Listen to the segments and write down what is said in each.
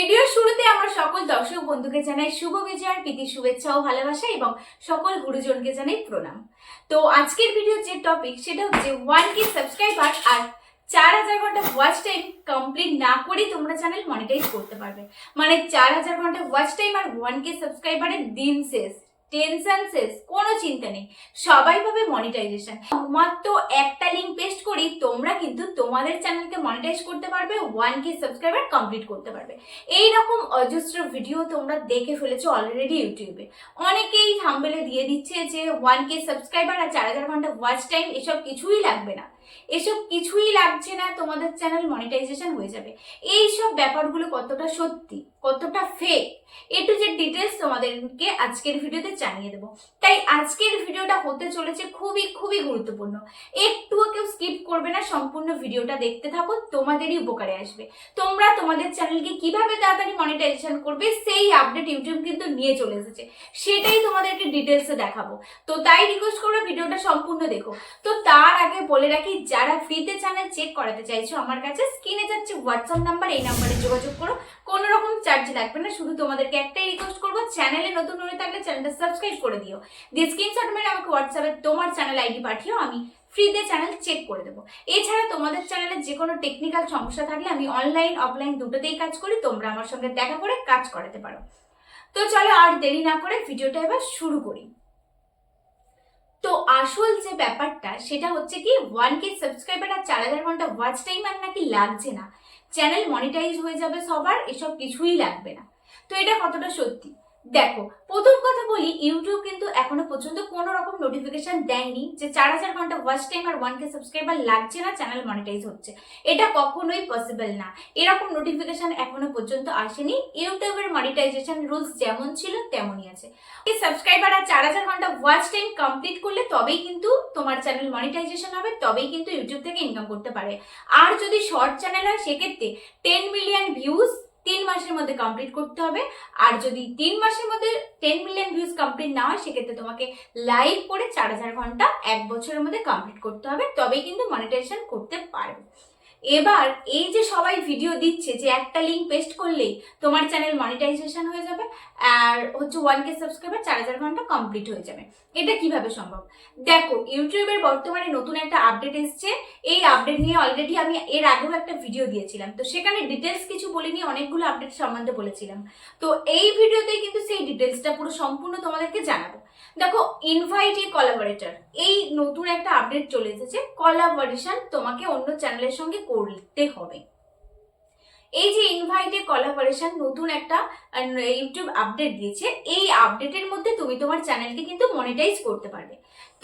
ভিডিওর শুরুতে আমার সকল দর্শক বন্ধুকে জানাই শুভ বিজয়ার প্রীতি, শুভেচ্ছা ও ভালোবাসা এবং সকল গুরুজনকে জানাই প্রণাম। তো আজকের ভিডিওর যে টপিক সেটা হচ্ছে ওয়ান কে সাবস্ক্রাইবার আর চার হাজার ঘণ্টা ওয়াচ টাইম কমপ্লিট না করেই তোমরা চ্যানেল মনিটাইজ করতে পারবে। মানে চার হাজার ঘণ্টা ওয়াচ টাইম আর ওয়ান কে সাবস্ক্রাইবারের দিন শেষ। টেনশন শেষ কোনো চিন্তা নেই। সবাই পাবে মনিটাইজেশন মাত্র একটা লিঙ্ক পেস্ট করেই তোমরা কিন্তু তোমাদের চ্যানেলকে মনিটাইজ করতে পারবে ওয়ান কে সাবস্ক্রাইবার কমপ্লিট করতে পারবে। এই রকম অজস্র ভিডিও তোমরা দেখে ফেলেছো অলরেডি ইউটিউবে। অনেকেই থাম্বেলে দিয়ে দিচ্ছে যে ওয়ান কে সাবস্ক্রাইবার আর চার হাজার ঘণ্টা ওয়াচ টাইম এসব কিছুই লাগবে না। এসব কিছুই লাগছে না, তোমাদের চ্যানেল মনিটাইজেশন হয়ে যাবে। এই সব ব্যাপারগুলো কতটা সত্যি? কতটা ফেক এ টু যে ডিটেলস তোমাদেরকে আজকের ভিডিওতে জানিয়ে দেবো। তাই আজকের ভিডিওটা হতে চলেছে খুবই খুবই গুরুত্বপূর্ণ। একটুও কেউ স্কিপ করবে না, সম্পূর্ণ ভিডিওটা দেখতে থাকো, তোমাদেরই উপকারে আসবে। তোমরা তোমাদের চ্যানেলকে কীভাবে তাড়াতাড়ি মনিটাইজেশন করবে, সেই আপডেট ইউটিউব কিন্তু নিয়ে চলে এসেছে। সেটাই তোমাদেরকে ডিটেলসে দেখাবো। তো তাই রিকোয়েস্ট করব ভিডিওটা সম্পূর্ণ দেখো। তো তার আগে বলে রাখি, যারা ফ্রিতে চ্যানেল চেক করাতে চাইছো, আমার কাছে স্ক্রিনে যাচ্ছে হোয়াটসঅ্যাপ নাম্বার এই নাম্বারে যোগাযোগ করো। কোনো রকম চার্জ লাগবে না, শুধু তোমাদেরকে একটাই রিকোয়েস্ট করব চ্যানেলে নতুন হয়ে থাকলে চ্যানেলটা সাবস্ক্রাইব করে দিও। দিয়ে স্ক্রিনশট মেরে আমাকে হোয়াটসঅ্যাপে তোমার চ্যানেল আইডি পাঠিও আমি ফ্রিতে চ্যানেল চেক করে দেবো। এছাড়া তোমাদের চ্যানেলে যে কোনো টেকনিক্যাল সমস্যা থাকলে আমি অনলাইন অফলাইন দুটোতেই কাজ করি, তোমরা আমার সঙ্গে দেখা করে কাজ করাতে পারো। তো চলো আর দেরি না করে ভিডিওটা এবার শুরু করি। তো আসল যে ব্যাপারটা, সেটা হচ্ছে কি ওয়ান কে সাবস্ক্রাইবার আর চার হাজার ঘণ্টা ওয়াচ টাইম আর নাকি লাগছে না। চ্যানেল মনিটাইজ হয়ে যাবে সবার এসব কিছুই লাগবে না। তো এটা কতটা সত্যি? দেখো, প্রথম কথা বলি ইউটিউব কিন্তু এখনও পর্যন্ত কোনো রকম নোটিফিকেশন দেয়নি যে চার হাজার ঘণ্টা ওয়াচ টাইম আর ওয়ান কে সাবস্ক্রাইবার লাগছে না চ্যানেল মনিটাইজ হচ্ছে। এটা কখনোই পসিবল না। এরকম নোটিফিকেশন এখনও পর্যন্ত আসেনি। ইউটিউবের মনিটাইজেশন রুলস যেমন ছিল, তেমনই আছে। এই সাবস্ক্রাইবার আর চার হাজার ঘণ্টা ওয়াচ টাইম কমপ্লিট করলে তবেই কিন্তু তোমার চ্যানেল মনিটাইজেশন হবে, তবেই কিন্তু ইউটিউব থেকে ইনকাম করতে পারে। আর যদি শর্ট চ্যানেল হয়, সেক্ষেত্রে টেন মিলিয়ন ভিউজ মাসের মধ্যে কমপ্লিট করতে হবে। আর যদি তিন মাসের মধ্যে টেন মিলিয়ন ভিউজ কমপ্লিট না হয়, সেক্ষেত্রে তোমাকে লাইভ করে চার হাজার ঘণ্টা এক বছরের মধ্যে কমপ্লিট করতে হবে। তবেই কিন্তু মনিটাইজেশন করতে পারবে। এবার এই যে সবাই ভিডিও দিচ্ছে যে একটা লিঙ্ক পেস্ট করলেই তোমার চ্যানেল মনিটাইজেশন হয়ে যাবে আর হচ্ছে ওয়ান কে সাবস্ক্রাইবার চার হাজার ঘণ্টা কমপ্লিট হয়ে যাবে। এটা কীভাবে সম্ভব? দেখো ইউটিউবের বর্তমানে নতুন একটা আপডেট এসছে। এই আপডেট নিয়ে অলরেডি আমি এর আগেও একটা ভিডিও দিয়েছিলাম। তো সেখানে ডিটেলস কিছু বলিনি, অনেকগুলো আপডেট সম্বন্ধে বলেছিলাম। তো এই ভিডিওতে কিন্তু সেই ডিটেলসটা পুরো সম্পূর্ণ তোমাদেরকে জানাব। দেখো ইনভাইট এ কলাবোরেটর এই নতুন একটা আপডেট চলে এসেছে। কলাবোরেশন তোমাকে অন্য চ্যানেলের সঙ্গে করতে হবে। এই যে ইনভাইটে কলাবোরেশন নতুন একটা ইউটিউব আপডেট দিয়েছে, এই আপডেটের মধ্যে তুমি তোমার চ্যানেলকে কিন্তু মনিটাইজ করতে পারবে।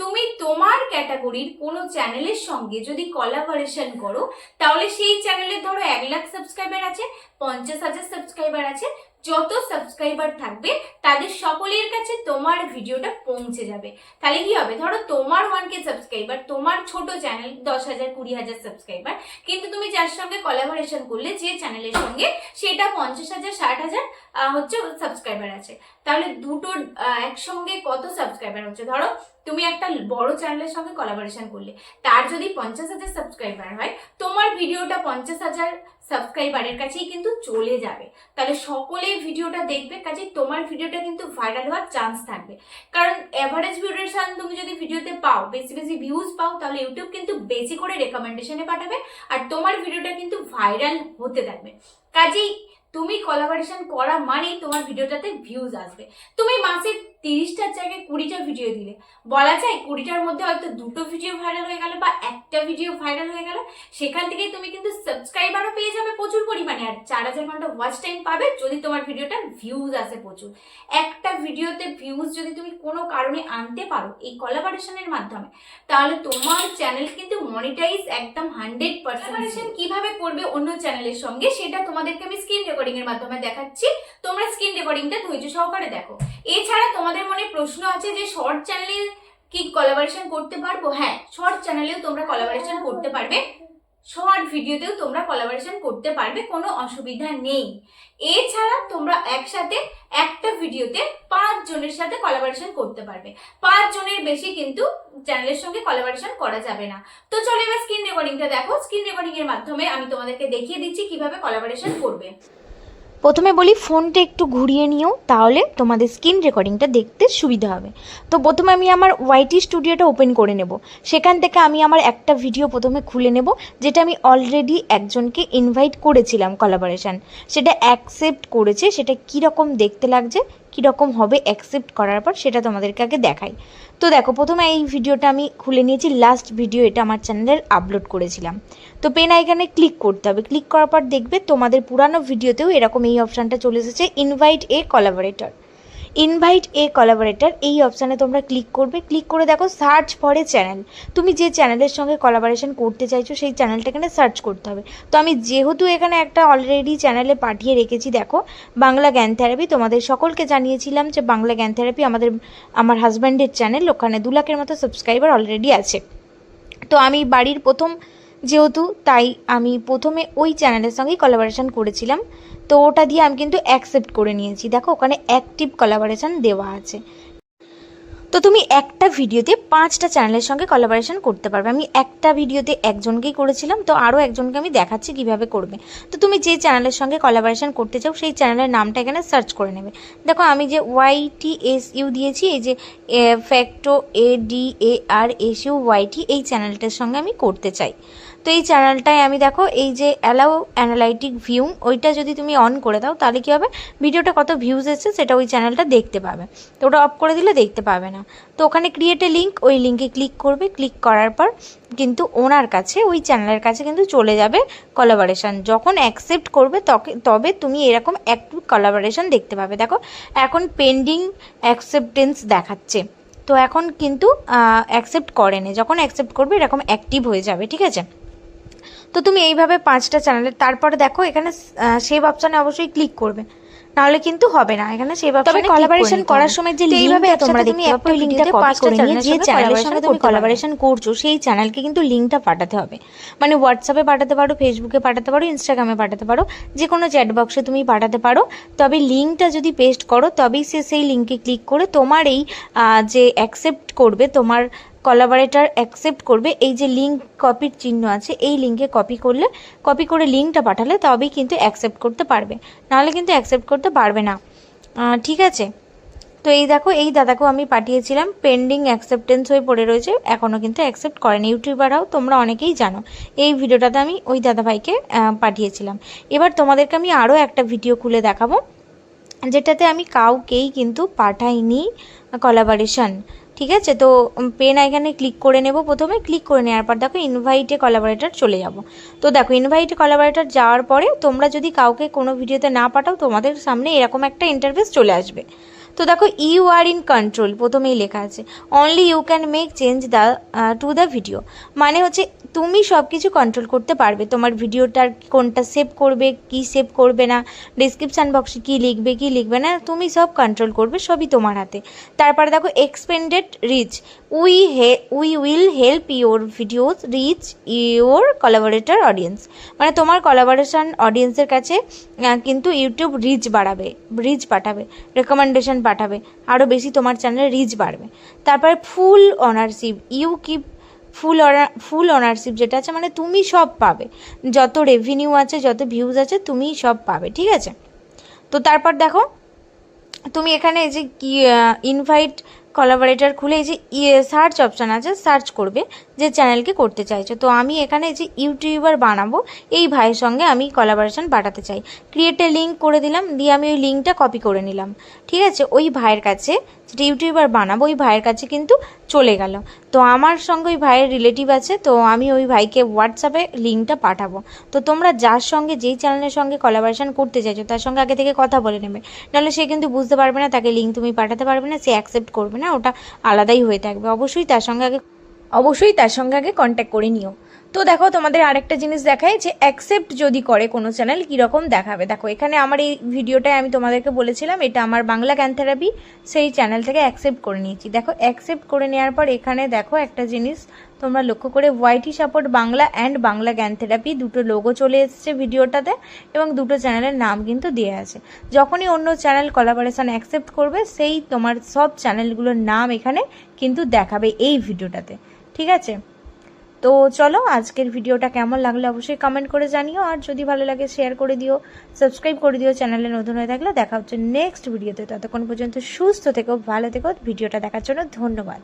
তুমি তোমার ক্যাটাগরির কোনো চ্যানেলের সঙ্গে যদি কলাবোরেশন করো, তাহলে সেই চ্যানেলের ধরো এক লাখ সাবস্ক্রাইবার আছে, পঞ্চাশ হাজার সাবস্ক্রাইবার আছে যত সাবস্ক্রাইবার থাকবে, তাদের সকলের কাছে তোমার ভিডিওটা পৌঁছে যাবে। তাহলে কি হবে? ধরো তোমার ওয়ান কে সাবস্ক্রাইবার তোমার ছোট চ্যানেল দশ হাজার, কুড়ি হাজার সাবস্ক্রাইবার কিন্তু তুমি যার সঙ্গে কলাবোরেশন করলে, যে চ্যানেলের সঙ্গে, সেটা পঞ্চাশ হাজার, ষাট হাজার হচ্ছে সাবস্ক্রাইবার আছে। তাহলে দুটো একসঙ্গে কত সাবস্ক্রাইবার হচ্ছে? ধরো তুমি একটা বড় চ্যানেলের সঙ্গে কলাবোরেশন করলে। তার যদি পঞ্চাশ হাজার সাবস্ক্রাইবার হয়, তোমার ভিডিওটা পঞ্চাশ হাজার সাবস্ক্রাইবারের কাছেই কিন্তু চলে যাবে। তাহলে সকলে ভিডিওটা দেখবে, কাজে তোমার ভিডিওটা কিন্তু ভাইরাল হওয়ার চান্স থাকবে। কারণ অ্যাভারেজ ভিউরেশন তুমি যদি ভিডিওতে পাও, বেশি বেশি ভিউজ পাও, তাহলে ইউটিউব কিন্তু বেশি করে রেকমেন্ডেশনে পাঠাবে আর তোমার ভিডিওটা কিন্তু ভাইরাল হতে থাকবে। কাজেই তুমি কলাবোরেশন করা মানেই তোমার ভিডিওটাতে ভিউজ আসবে। তুমি মাসে তিরিশটার জায়গায় কুড়িটা ভিডিও দিলে। বলা যায় কুড়িটার মধ্যে হয়তো দুটো ভিডিও ভাইরাল হয়ে গেল বা একটা ভিডিও ভাইরাল হয়ে গেল। সেখান থেকে তুমি কিন্তু সাবস্ক্রাইবারও পেয়ে যাবে প্রচুর পরিমাণে। আর চার হাজার ঘণ্টা ওয়াচ টাইম পাবে যদি তোমার ভিডিওটা ভিউজ আসে প্রচুর। একটা ভিডিওতে ভিউজ যদি তুমি কোনো কারণে আনতে পারো এই কলাবোরেশনের মাধ্যমে তাহলে তোমার চ্যানেল কিন্তু মনিটাইজ একদম হান্ড্রেড পার্সেন্ট কীভাবে করবে অন্য চ্যানেলের সঙ্গে সেটা তোমাদেরকে আমি স্ক্রিন রেকর্ডিং এর মাধ্যমে দেখাচ্ছি। তোমরা স্ক্রিন রেকর্ডিংটা ধৈর্য সহকারে দেখো। এছাড়া তোমাদের মনে প্রশ্ন আছে যে শর্ট চ্যানেলে কি কলাবোরেশন করতে পারব? হ্যাঁ শর্ট চ্যানেলেও তোমরা কলাবোরেশন করতে পারবে। শর্ট ভিডিওতেও তোমরা কলাবোরেশন করতে পারবে, কোনো অসুবিধা নেই। এছাড়া তোমরা একসাথে একটা ভিডিওতে পাঁচ জনের সাথে কলাবোরেশন করতে পারবে। পাঁচ জনের বেশি কিন্তু চ্যানেলের সঙ্গে কলাবোরেশন করা যাবে না। তো চলো এবার স্ক্রিন রেকর্ডিংটা দেখো। স্ক্রিন রেকর্ডিং এর মাধ্যমে আমি তোমাদেরকে দেখিয়ে দিচ্ছি কীভাবে কলাবোরেশন করবে। প্রথমে বলি ফোনটা একটু ঘুরিয়ে নিও, তাহলে তোমাদের স্ক্রিন রেকর্ডিংটা দেখতে সুবিধা হবে। তো প্রথমে আমি আমার ওয়াইটি স্টুডিওটা ওপেন করে নেব। সেখান থেকে আমি আমার একটা ভিডিও প্রথমে খুলে নেব, যেটা আমি অলরেডি একজনকে ইনভাইট করেছিলাম কলাবরেশান সেটা অ্যাকসেপ্ট করেছে, সেটা কীরকম দেখতে লাগছে কীরকম হবে অ্যাকসেপ্ট করার পর সেটা তোমাদেরকে আগে দেখাই। তো দেখো, প্রথমে এই ভিডিওটা আমি খুলে নিয়েছি লাস্ট ভিডিও এটা আমার চ্যানেলের আপলোড করেছিলাম। তো পেন আইকানে ক্লিক করতে হবে। ক্লিক করার পর দেখবে তোমাদের পুরানো ভিডিওতেও এরকম এই অপশানটা চলে এসেছে ইনভাইট এ কলাবোরেটর ইনভাইট এ কলাবোরেটর এই অপশানে তোমরা ক্লিক করবে। ক্লিক করে দেখো সার্চ ফর এ চ্যানেল তুমি যে চ্যানেলের সঙ্গে কলাবোরেশন করতে চাইছো, সেই চ্যানেলটা এখানে সার্চ করতে হবে। তো আমি যেহেতু এখানে একটা অলরেডি চ্যানেলে পাঠিয়ে রেখেছি, দেখো, বাংলা জ্ঞান থেরাপি তোমাদের সকলকে জানিয়েছিলাম যে বাংলা জ্ঞান থেরাপি আমাদের, আমার হাজব্যান্ডের চ্যানেল ওখানে দু লাখের মতো সাবস্ক্রাইবার অলরেডি আছে। তো আমি বাড়ির প্রথম, যেহেতু তাই আমি প্রথমে ওই চ্যানেলের সঙ্গেই কলাবোরেশন করেছিলাম। তো ওটা দিয়ে আমি কিন্তু অ্যাকসেপ্ট করে নিয়েছি। দেখো ওখানে অ্যাক্টিভ কলাবারেশান দেওয়া আছে। তো তুমি একটা ভিডিওতে পাঁচটা চ্যানেলের সঙ্গে কলাবোরেশন করতে পারবে। আমি একটা ভিডিওতে একজনকেই করেছিলাম, তো আরও একজনকে আমি দেখাচ্ছি কীভাবে করবে। তো তুমি যে চ্যানেলের সঙ্গে কলাবোরেশন করতে চাও, সেই চ্যানেলের নামটা এখানে সার্চ করে নেবে। দেখো, আমি যে ওয়াই টি এস ইউ দিয়েছি, এই যে facto A D A R S U YT এই চ্যানেলটার সঙ্গে আমি করতে চাই। তো এই চ্যানেলটায় আমি দেখো, এই যে অ্যালাউ অ্যানালাইটিক ভিউ ওইটা যদি তুমি অন করে দাও, তাহলে কী হবে? ভিডিওটা কত ভিউজ এসেছে, সেটা ওই চ্যানেলটা দেখতে পাবে। তো ওটা অফ করে দিলে দেখতে পাবে না। তো ওখানে ক্রিয়েট এ লিঙ্ক ওই লিঙ্কে ক্লিক করবে ক্লিক করার পর কিন্তু ওনার কাছে, ওই চ্যানেলের কাছে কিন্তু চলে যাবে কলাবোরেশন যখন অ্যাকসেপ্ট করবে তবে তুমি এরকম অ্যাক্টিভ কলাবোরেশন দেখতে পাবে। দেখো, এখন পেন্ডিং অ্যাকসেপ্টেন্স দেখাচ্ছে। তো এখন কিন্তু অ্যাকসেপ্ট করেনি যখন অ্যাকসেপ্ট করবে, এরকম অ্যাক্টিভ হয়ে যাবে, ঠিক আছে? তো তুমি এইভাবে পাঁচটা চ্যানেলের তারপরে দেখো এখানে সেভ অপশানে অবশ্যই ক্লিক করবে। নাহলে কিন্তু হবে না। এখানে সেভ অপশানে কোলাবোরেশন করার সময় যে এইভাবে তোমরা দেখতে পাবে ওই লিংকটা কপি করে নিয়ে যে চ্যানেলের সঙ্গে তুমি কোলাবোরেশন করছ সেই চ্যানেলকে কিন্তু লিংকটা পাঠাতে হবে। মানে হোয়াটসঅ্যাপে পাঠাতে পারো ফেসবুকে পাঠাতে পারো ইনস্টাগ্রামে পাঠাতে পারো যে কোনো চ্যাট বক্সে তুমি পাঠাতে পারো। তবে লিঙ্কটা যদি পেস্ট করো তবেই সে সেই লিঙ্কে ক্লিক করে তোমার এই যে অ্যাকসেপ্ট করবে তোমার কলাবারেটার অ্যাকসেপ্ট করবে, এই যে লিঙ্ক কপির চিহ্ন আছে, এই লিঙ্কে কপি করলে কপি করে লিঙ্কটা পাঠালে তবেই কিন্তু অ্যাকসেপ্ট করতে পারবে। নাহলে কিন্তু অ্যাকসেপ্ট করতে পারবে না। ঠিক আছে? তো এই দেখো, এই দাদাকেও আমি পাঠিয়েছিলাম পেন্ডিং অ্যাকসেপ্টেন্স হয়ে পড়ে রয়েছে এখনও কিন্তু অ্যাকসেপ্ট করেনি ইউটিউবাররাও, তোমরা অনেকেই জানো। এই ভিডিওটাতে আমি ওই দাদাভাইকে পাঠিয়েছিলাম। এবার তোমাদেরকে আমি আরও একটা ভিডিও খুলে দেখাবো, যেটাতে আমি কাউকেই কিন্তু পাঠাইনি কলাবারেশন ঠিক আছে? তো পেন আইকানে ক্লিক করে নেব প্রথমে। ক্লিক করে নেওয়ার পর দেখো ইনভাইটে কলাবারেটার চলে যাব। তো দেখো ইনভাইটে কলাবারেটার যাওয়ার পরে তোমরা যদি কাউকে কোনো ভিডিওতে না পাঠাও, তোমাদের সামনে এরকম একটা ইন্টারভিউস চলে আসবে। তো দেখো ইউ আর ইন কন্ট্রোল প্রথমেই লেখা আছে। Only you can make change the to the video মানে হচ্ছে, তুমি সব কিছু কন্ট্রোল করতে পারবে। তোমার ভিডিওটার কোনটা সেভ করবে, কি সেভ করবে না ডিসক্রিপশান বক্সে কী লিখবে, কি লিখবে না, তুমি সব কন্ট্রোল করবে, সবই তোমার হাতে। তারপরে দেখো expanded reach we hey we will help your videos reach your collaborator audience মানে তোমার কলাবোরেশন অডিয়েন্সের কাছে কিন্তু ইউটিউব রিচ বাড়াবে রিচ পাঠাবে। রেকমেন্ডেশন পাঠাবে। আরও বেশি তোমার চ্যানেলে রিচ বাড়বে। তারপরে full ownership you keep full owner full ownership যেটা আছে মানে তুমি সব পাবে। যত রেভিনিউ আছে, যত ভিউজ আছে, তুমি সব পাবে, ঠিক আছে? তো তারপর দেখো, তুমি এখানে যে কি ইনভাইট কলাবোরেটার খুলে এই যে সার্চ অপশান আছে সার্চ করবে যে চ্যানেলকে করতে চাইছো। তো আমি এখানে যে ইউটিউবার বানাবো, এই ভাইয়ের সঙ্গে আমি কলাবারেশন পাঠাতে চাই। ক্রিয়েটে লিঙ্ক করে দিলাম, দিয়ে আমি ওই লিঙ্কটা কপি করে নিলাম। ঠিক আছে? ওই ভাইয়ের কাছে ইউটিউবার বানাবো, ওই ভাইয়ের কাছে কিন্তু চলে গেল। তো আমার সঙ্গে ওই ভাইয়ের রিলেটিভ আছে, তো আমি ওই ভাইকে হোয়াটসঅ্যাপে লিঙ্কটা পাঠাবো। তো তোমরা যার সঙ্গে, যেই চ্যানেলের সঙ্গে কলাবোরেশন করতে চাইছো, তার সঙ্গে আগে থেকে কথা বলে নেবে। নাহলে সে কিন্তু বুঝতে পারবে না, তাকে লিঙ্ক তুমি পাঠাতে পারবে না, সে অ্যাকসেপ্ট করবে না, ওটা আলাদাই হয়ে থাকবে। অবশ্যই তার সঙ্গে আগে, অবশ্যই তার সঙ্গে আগে কন্ট্যাক্ট করে নিও। তো দেখো, তোমাদের আরেকটা জিনিস দেখায় যে অ্যাকসেপ্ট যদি করে কোনো চ্যানেল কীরকম দেখাবে? দেখো, এখানে আমার এই ভিডিওটায় আমি তোমাদেরকে বলেছিলাম, এটা আমার বাংলা জ্ঞান থেরাপি সেই চ্যানেল থেকে অ্যাকসেপ্ট করে নিয়েছি। দেখো অ্যাকসেপ্ট করে নেওয়ার পর এখানে দেখো একটা জিনিস, তোমরা লক্ষ্য করে YT support Bangla and Bangla জ্ঞান থেরাপি দুটো লোগো চলে এসছে ভিডিওটাতে এবং দুটো চ্যানেলের নাম কিন্তু দিয়ে আছে। যখনই অন্য চ্যানেল কলাবারেশন অ্যাকসেপ্ট করবে, সেই তোমার সব চ্যানেলগুলোর নাম এখানে কিন্তু দেখাবে এই ভিডিওটাতে ঠিক আছে? তো চলো, আজকের ভিডিওটা কেমন লাগল অবশ্যই কমেন্ট করে জানিও, আর যদি ভালো লাগে শেয়ার করে দিও সাবস্ক্রাইব করে দিও চ্যানেলে নতুন হয়ে থাকলে দেখা হচ্ছে নেক্সট ভিডিওতে ততক্ষণ পর্যন্ত সুস্থ থেকো, ভালো থেকো, ভিডিওটা দেখার জন্য ধন্যবাদ।